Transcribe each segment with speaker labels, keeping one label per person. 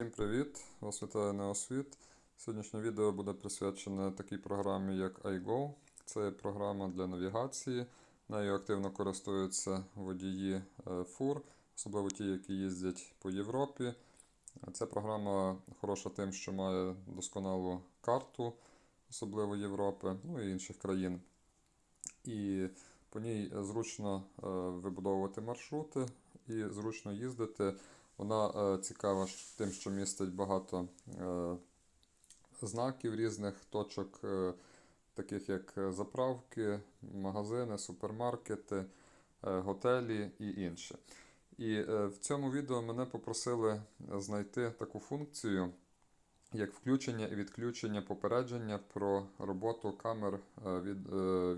Speaker 1: Всім привіт! Вас вітає Неосвіт. Сьогоднішнє відео буде присвячене такій програмі, як iGo. Це програма для навігації. Нею активно користуються водії е, фур, особливо ті, які їздять по Європі. Ця програма хороша тим, що має досконалу карту, особливо Європи, ну і інших країн. І по ній зручно е, вибудовувати маршрути і зручно їздити. Вона е, цікава тим, що містить багато е, знаків різних точок, е, таких як заправки, магазини, супермаркети, готелі і інше. І в цьому відео мене попросили знайти таку функцію, як включення і відключення попередження про роботу камер від,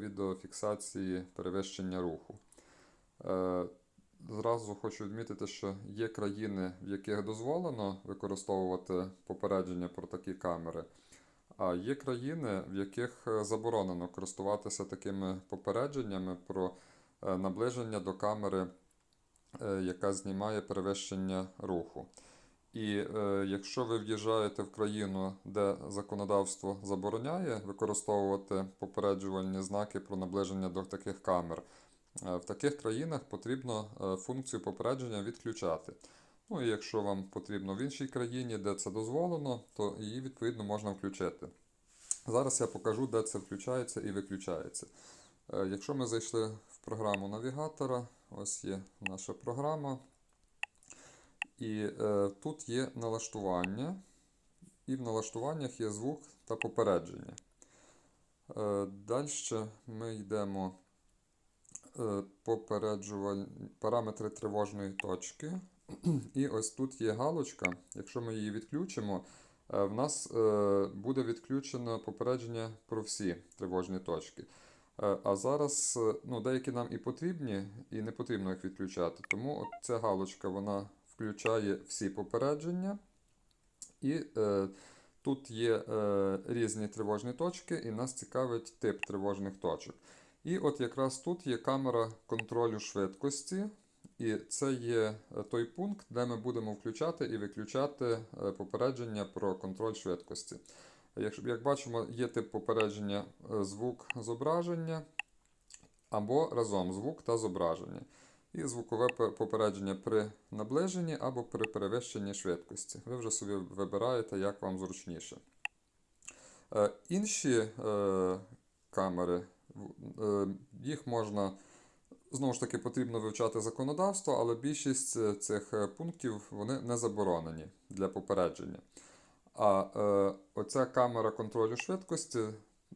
Speaker 1: відеофіксації перевищення руху. Зразу хочу відмітити, що є країни, в яких дозволено використовувати попередження про такі камери, а є країни, в яких е, заборонено користуватися такими попередженнями про е, наближення до камери, е, яка знімає перевищення руху. І е, якщо ви в'їжджаєте в країну, де законодавство забороняє використовувати попереджувальні знаки про наближення до таких камер, в таких країнах потрібно е, функцію попередження відключати. Ну і якщо вам потрібно в іншій країні, де це дозволено, то її відповідно можна включити. Зараз я покажу, де це включається і виключається. Е, Якщо ми зайшли в програму навігатора, ось є наша програма. І е, тут є налаштування, і в налаштуваннях є звук та попередження. Е, Далі ми йдемо е, попереджуваль... параметри тривожної точки. І ось тут є галочка. Якщо ми її відключимо, е, в нас е, буде відключено попередження про всі тривожні точки. А зараз ну, деякі нам і потрібні, і не потрібно їх відключати. Тому от ця галочка вона включає всі попередження. І е, тут є е, різні тривожні точки, і нас цікавить тип тривожних точок. І от якраз тут є камера контролю швидкості. І це є е, той пункт, де ми будемо включати і виключати е, попередження про контроль швидкості. Як бачимо, є тип попередження е, звук зображення або разом звук та зображення. І звукове попередження при наближенні або при перевищенні швидкості. Ви вже собі вибираєте, як вам зручніше. Інші камери, їх можна, знову ж таки, потрібно вивчати законодавство, але більшість е, цих е, пунктів вони не заборонені для попередження. А е, оця камера контролю швидкості,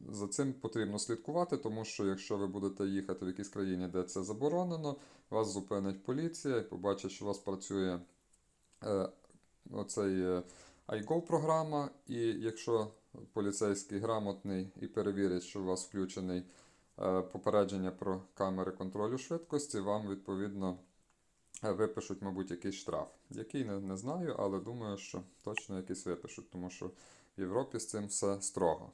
Speaker 1: за цим потрібно слідкувати, тому що якщо ви будете їхати в якійсь країні, де це заборонено, вас зупинить поліція і побачить, що у вас працює е, оцей е, iGo програма, і якщо поліцейський грамотний і перевірить, що у вас включений е, попередження про камери контролю швидкості, вам відповідно е, випишуть, мабуть, якийсь штраф. Який не, не знаю, але думаю, що точно якийсь випишуть, тому що в Європі з цим все строго.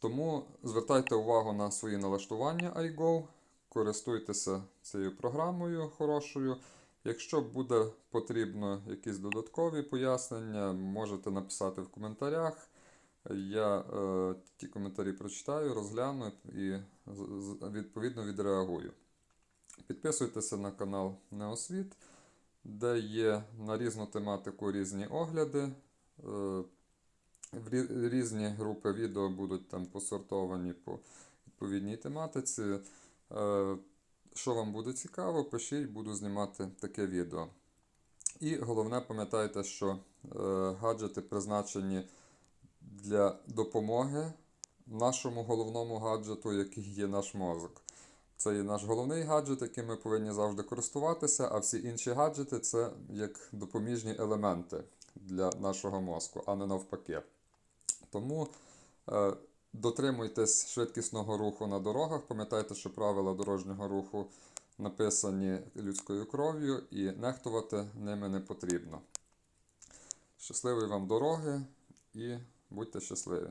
Speaker 1: Тому звертайте увагу на свої налаштування iGo, користуйтеся цією програмою хорошою. Якщо буде потрібно якісь додаткові пояснення, можете написати в коментарях. Я е, ті коментарі прочитаю, розгляну і відповідно відреагую. Підписуйтеся на канал Неосвіт, де є на різну тематику різні огляди. Е, в різні групи відео будуть там посортовані по відповідній тематиці. Е, Що вам буде цікаво, пишіть, буду знімати таке відео. І головне, пам'ятайте, що е, гаджети призначені для допомоги нашому головному гаджету, який є наш мозок. Це є наш головний гаджет, яким ми повинні завжди користуватися, а всі інші гаджети це як допоміжні елементи для нашого мозку, а не навпаки. Тому е, дотримуйтесь швидкісного руху на дорогах. Пам'ятайте, що правила дорожнього руху написані людською кров'ю і нехтувати ними не потрібно. Щасливої вам дороги і будьте щасливі!